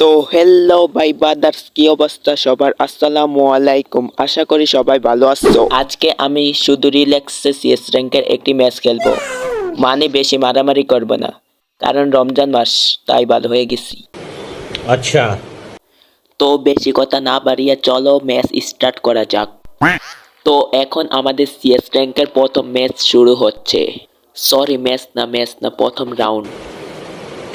তো হ্যালো ভাই বাদার্স কি অবস্থা সবার? আসসালামু আলাইকুম। আশা করি সবাই ভালো আছো। আজকে আমি শুধু রিল্যাক্সে সিএস র্যাঙ্কের একটি ম্যাচ খেলব। মানে বেশি মারামারি করব না। কারণ রমজান মাস তাই ভালো হয়ে গেছি। আচ্ছা। তো বেশি কথা না বাড়িয়ে চলো ম্যাচ স্টার্ট করা যাক। তো এখন আমাদের সিএস র্যাঙ্কের প্রথম ম্যাচ শুরু হচ্ছে। সরি ম্যাচ না ম্যাচ না প্রথম রাউন্ড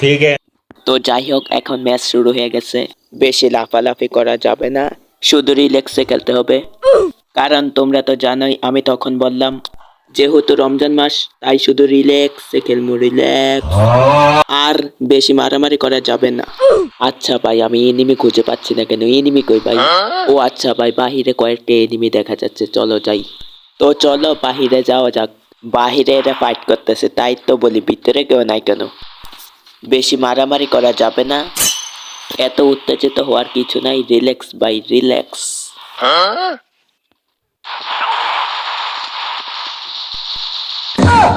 ঠিক আছে। তো যাই হোক এখন ম্যাচ শুরু হয়ে গেছে। বেশি লাফালাফি করা যাবে না, শুধু রিল্যাক্সে খেলতে হবে। কারণ তোমরা তো জানোই, আমি তখন বললাম, যেহেতু রমজান মাস, তাই শুধু রিল্যাক্সে খেলব, রিল্যাক্স। আর বেশি মারামারি করা যাবে না। আচ্ছা ভাই, আমি এনিমি খুঁজে পাচ্ছি না কেন? এনিমি কই ভাই? ও আচ্ছা ভাই, বাহিরে কয়েকটা এনিমি দেখা যাচ্ছে, চলো যাই। তো চলো, বাহিরে যাওয়া যাক। বাহিরে এরা ফাইট করতেছে, তাই তো বলি, ভিতরে কেউ নাই কেন? বেশি মারামারি করা যাবে না। এত উত্তেজিত হওয়ার কিছু নাই রিল্যাক্স বাই রিল্যাক্স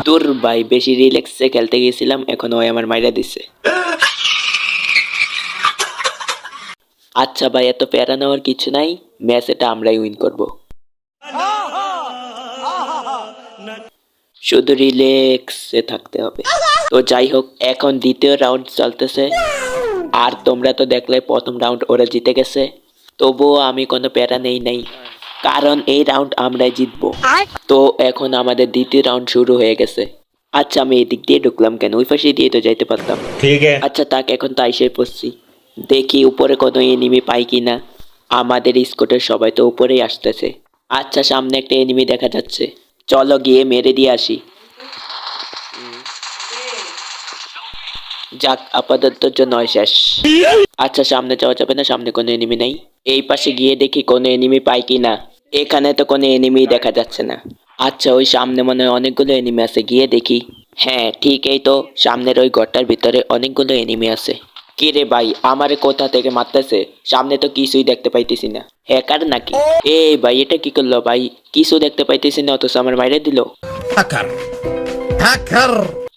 দূর ভাই, বেশি রিল্যাক্সে খেলতে গেছিলাম, এখন ওই আমার মাইরা দিছে। আচ্ছা ভাই, এত প্যারা নেওয়ার কিছু নাই ম্যাচ এটা আমরাই উইন করব। শুধু রিল্যাক্সে থাকতে হবে। তো যাই হোক এখন দ্বিতীয় রাউন্ড চলতেছে। আর তোমরা তো দেখলে প্রথম রাউন্ড ওরা জিতে গেছে। তবুও আমি কোনো প্যারা নেই নাই। কারণ এই রাউন্ড আমরাই জিতব। তো এখন আমাদের দ্বিতীয় রাউন্ড শুরু হয়ে গেছে। আচ্ছা আমি এদিক দিয়ে ঢুকলাম কেন? ওই পাশে দিয়ে তো যাইতে পারতাম। ঠিক আছে। আচ্ছা তাক এখন তাই সে পড়ছি। দেখি উপরে কোনো এনিমি পাই কি না আমাদের স্কোটের সবাই তো উপরেই আসতেছে। আচ্ছা সামনে একটা এনিমি দেখা যাচ্ছে। চলো গিয়ে মেরে দিয়ে আসি। যাক, আপাতত নয় শেষ। আচ্ছা সামনে যাওয়া যাবে না, সামনে কোনো এনিমি নেই। এই পাশে গিয়ে দেখি কোনো এনিমি পাই কিনা। এখানে তো কোনো এনিমি দেখা যাচ্ছে না। আচ্ছা ওই সামনে মনে হয় অনেকগুলো এনিমি আছে, গিয়ে দেখি। হ্যাঁ ঠিক এই তো, সামনের ওই ঘরটার ভিতরে অনেকগুলো এনিমি আছে। কিরে রে ভাই আমার কোথা থেকে মারতেছে? সামনে তো কিছুই দেখতে পাইতেছি না। হ্যাকার নাকি? এই ভাই এটা কি করল ভাই? কিছু দেখতে পাইতেছি না অথচ আমার মাইরে দিল।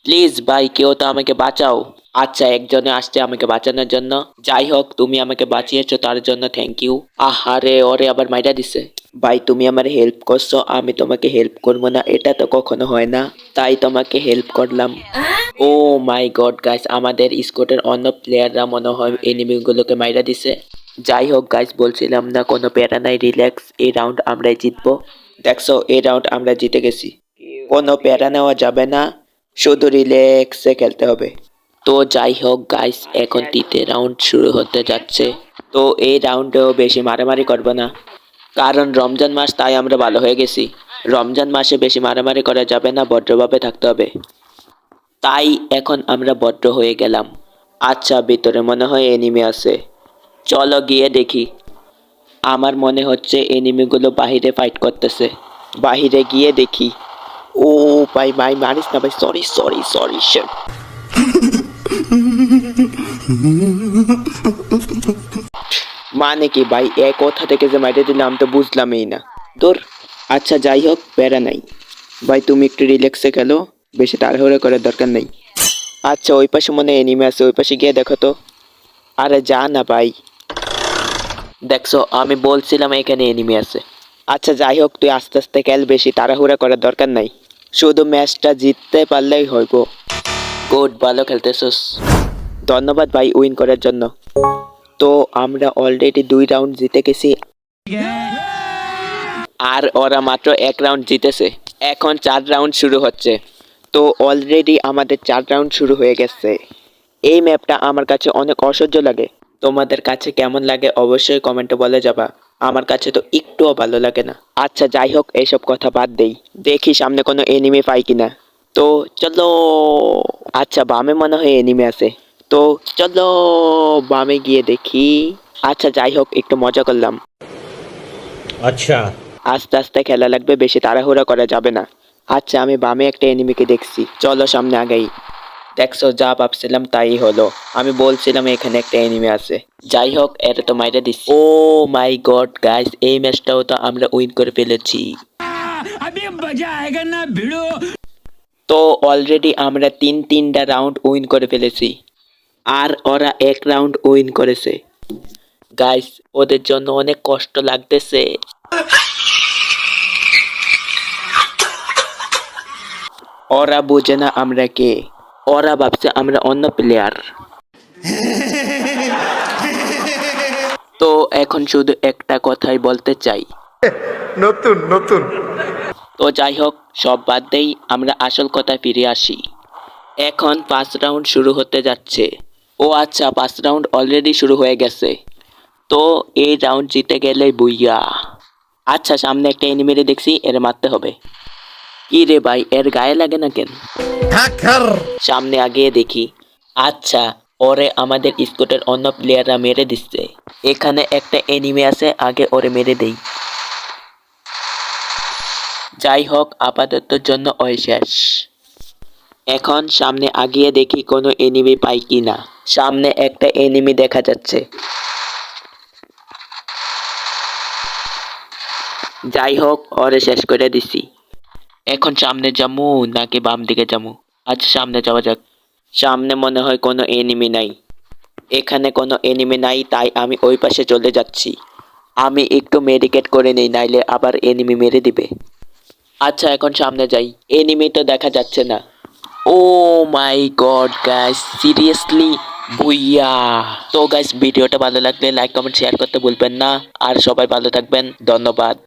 প্লিজ ভাই কেউ তো আমাকে বাঁচাও। আচ্ছা একজনে আসছে আমাকে বাঁচানোর জন্য। যাই হোক তুমি আমাকে বাঁচিয়েছো তার জন্য থ্যাংক ইউ আহারে ওরে আবার মাইরা দিছে। ভাই তুমি আমার হেল্প করছ আমি তোমাকে হেল্প করব না এটা তো কখনো হয় না। তাই তোমাকে হেল্প করলাম। ও মাই গড গাইস আমাদের স্কোটের অন্য প্লেয়াররা মনে হয় এনিমিগুলোকে মাইরা দিছে। যাই হোক গাইস বলছিলাম না, কোনো প্যারা নাই রিল্যাক্স এই রাউন্ড আমরাই জিতবো। দেখছ, এই রাউন্ড আমরা জিতে গেছি। কোনো প্যারা নেওয়া যাবে না, শুধু রিল্যাক্সে খেলতে হবে। তো যাই হোক গাইস এখন তৃতীয় রাউন্ড শুরু হতে যাচ্ছে। তো এই রাউন্ডেও বেশি মারামারি করব না। কারণ রমজান মাস, তাই আমরা ভালো হয়ে গেছি। রমজান মাসে বেশি মারামারি করা যাবে না, ভদ্রভাবে থাকতে হবে। তাই এখন আমরা ভদ্র হয়ে গেলাম। আচ্ছা ভিতরে মনে হয় এনিমি আছে। চলো গিয়ে দেখি। আমার মনে হচ্ছে এনিমিগুলো বাহিরে ফাইট করতেছে। বাহিরে গিয়ে দেখি। ও ভাই ভাই, মারিস না ভাই সরি সরি সরি শিট মানে কি ভাই, এ কোথা থেকে যে মাইরে দিলাম তো বুঝলামই না। তোর আচ্ছা যাই হোক প্যারা নাই। ভাই, তুমি একটু রিল্যাক্সে খেলো বেশি তাড়াহুড়ো করার দরকার নেই। আচ্ছা ওই পাশে মনে এনিমে আছে, ওই পাশে গিয়ে দেখো তো। আরে যা না ভাই। দেখছ, আমি বলছিলাম এখানে এনিমি আছে। আচ্ছা যাই হোক, তুই আস্তে আস্তে খেল, বেশি তাড়াহুড়া করার দরকার নাই। শুধু ম্যাচটা জিততে পারলেই হইব গুড, ভালো খেলতেছস। ধন্যবাদ ভাই, উইন করার জন্য। তো, আমরা অলরেডি দুই রাউন্ড জিতে গেছি। আর ওরা মাত্র এক রাউন্ড জিতেছে। এখন চার রাউন্ড শুরু হচ্ছে। তো অলরেডি আমাদের চার রাউন্ড শুরু হয়ে গেছে। এই ম্যাপটা আমার কাছে অনেক অসহ্য লাগে। তোমাদের কাছে কেমন লাগে অবশ্যই কমেন্টে বলে যাবা। আমার কাছে তো একটুও ভালো লাগে না। আচ্ছা যাই হোক এইসব কথা বাদ দেই। দেখি সামনে কোনো এনিমি পাই কি না তো চলো। আচ্ছা বামে মনে হয় এনিমি আছে। তো চলো বামে গিয়ে দেখি। আচ্ছা যাই হোক একটু মজা করলাম। আচ্ছা। আস্তে আস্তে খেলা লাগবে বেশি তাড়াহুড়া করা যাবে না। আচ্ছা আমি বামে একটা এনিমিকে দেখছি। চলো সামনে আগেই। দেখছ যা ভাবছিলাম তাই হলো। আমি বলছিলাম এখানে একটা এনিমি আছে। যাই হোক এটা তো মাইটা দিচ্ছি ও মাই গড গাইস এই ম্যাচটাও তো আমরা উইন করে ফেলেছি। তো অলরেডি আমরা তিন তিনটা রাউন্ড উইন করে ফেলেছি। আর ওরা এক রাউন্ড উইন করেছে। গাইস ওদের জন্য অনেক কষ্ট লাগতেছে। ওরা বোঝে না আমরা কে। ওরা ভাবছে আমরা অন্য প্লেয়ার তো এখন শুধু একটা কথাই বলতে চাই। নতুন নতুন। তো যাই হোক সব বাদ দেই আমরা আসল কথায় ফিরে আসি। এখন পাঁচ রাউন্ড শুরু হতে যাচ্ছে। ও আচ্ছা পাঁচ রাউন্ড অলরেডি শুরু হয়ে গেছে। তো এই রাউন্ড জিতে গেলে বুইয়া। আচ্ছা সামনে একটা এনিমেরে দেখছি এর মারতে হবে। কি রে ভাই এর গায়ে লাগে না কেন? সামনে আগে দেখি। আচ্ছা ওরে আমাদের স্কুটের অন্য প্লেয়াররা মেরে দিচ্ছে। এখানে একটা এনিমে আছে আগে ওরে মেরে দেই। যাই হোক আপাতত জন্য অশেষ শেষ। এখন সামনে আগিয়ে দেখি কোনো এনিমি পাই কি না সামনে একটা এনিমি দেখা যাচ্ছে। যাই হোক ওরে শেষ করে দিছি। এখন সামনে যামু নাকি বাম দিকে যামু আচ্ছা সামনে যাওয়া যাক। সামনে মনে হয় কোনো এনিমি নাই। এখানে কোনো এনিমি নাই, তাই আমি ওই পাশে চলে যাচ্ছি। আমি একটু মেডিকেট করে নেই, নাইলে আবার এনিমি মেরে দিবে। আচ্ছা এখন সামনে যাই। এনিমি তো দেখা যাচ্ছে না। ও my god guys seriously booyah. তো গাইস ভিডিওটা ভালো লাগলে লাইক কমেন্ট শেয়ার করতে ভুলবেন না। আর সবাই ভালো থাকবেন। ধন্যবাদ।